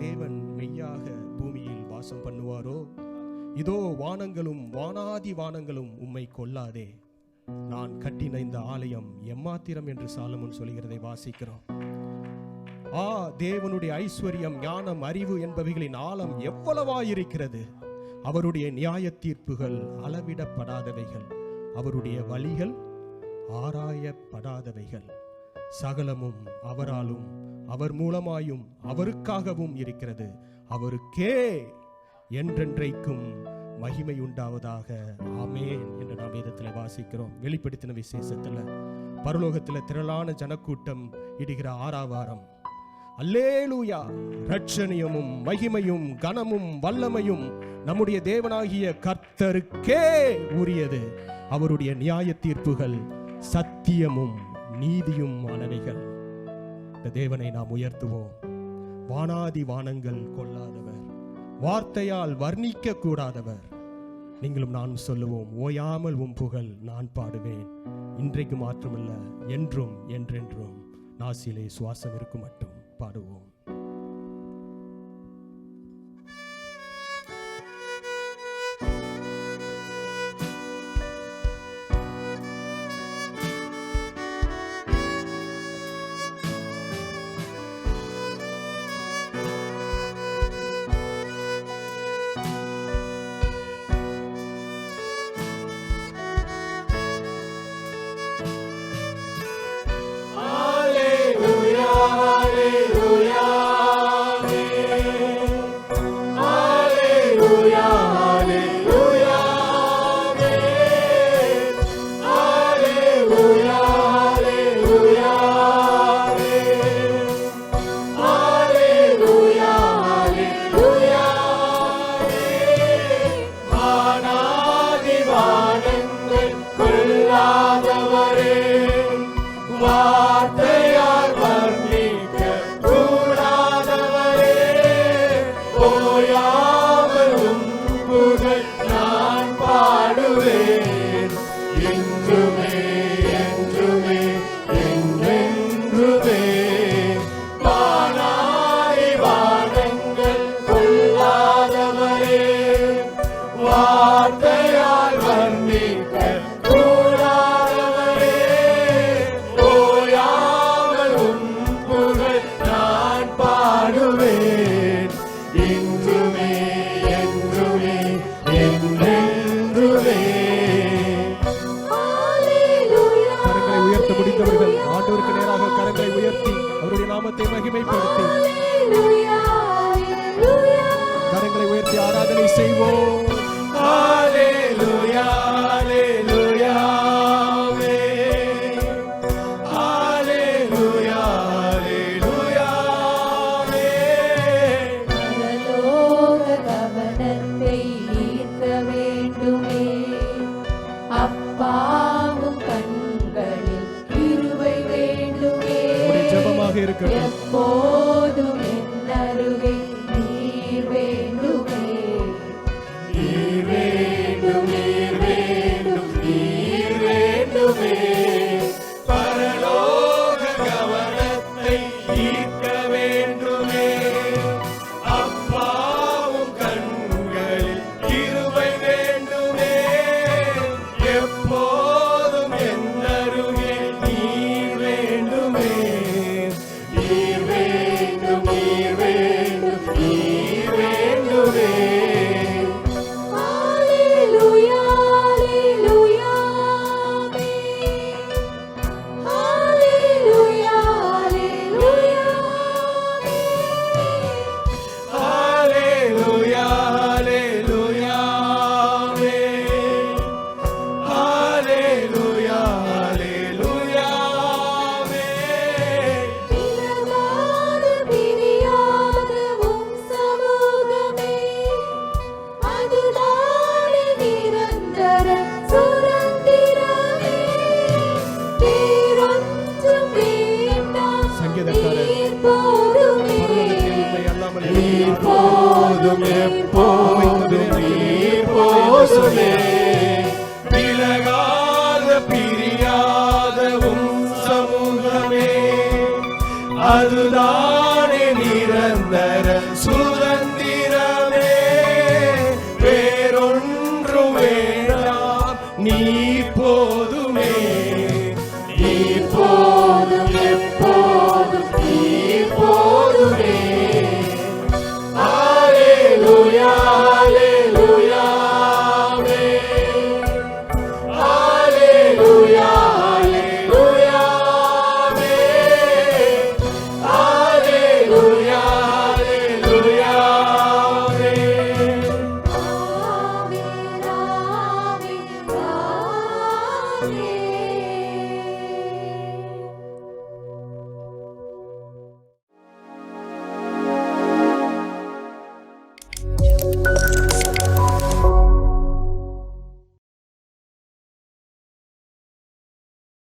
தேவன் மெய்யாக பூமியில் வாசம் பண்ணுவாரோ? இதோ வானங்களும் வானாதி வானங்களும் உம்மை கொல்லாதே. நான் கட்டின இந்த ஆலயம் எம்மாத்திரம் என்று சாலமுன் சொல்கிறதை வாசிக்கிறோம். ஆ தேவனுடைய ஐஸ்வர்யம் ஞானம் அறிவு என்பவைகளின் ஆழம் எவ்வளவாயிருக்கிறது? அவருடைய நியாய தீர்ப்புகள் அளவிடப்படாதவைகள். அவருடைய வழிகள் ஆராயப்படாதவைகள். சகலமும் அவராலும் அவர் மூலமாயும் அவருக்காகவும் இருக்கிறது. அவருக்கே என்றென்றைக்கும் மகிமை உண்டாவதாக ஆமேன் என்று நாம் வேதத்தில் வாசிக்கிறோம். வெளிப்படுத்தின விசேஷத்தில் பரலோகத்தில் திரளான ஜனக்கூட்டம் இடுகிற ஆறாவாரம். அல்லேலூயா! ரட்சணியமும் மகிமையும் கனமும் வல்லமையும் நம்முடைய தேவனாகிய கர்த்தருக்கே உரியது. அவருடைய நியாய தீர்ப்புகள் சத்தியமும் நீதியும் ஆனவைகள். இந்த தேவனை நாம் உயர்த்துவோம். வானாதி வானங்கள் கொள்ளாதவர். வார்த்தையால் வர்ணிக்க கூடாதவர் நீங்களும் நானும் சொல்லுவோம் ஓயாமல் உம் புகழ் நான் பாடுவேன். இன்றைக்கு மாற்றமல்ல என்றும் என்றென்றும். நாசிலே சுவாசம் இருக்கும் மட்டும் பாடுவோம். நாமத்தை மகிமைப்படுத்தி. கரங்களை உயர்த்தி ஆராதனை செய்வோம். இருக்கட்டும் எப்போதும் என் அருகே போதும் எப்போதும் நீ போதுமே. விலகாத பிரியாதவும் சமூகமே. அதுதான்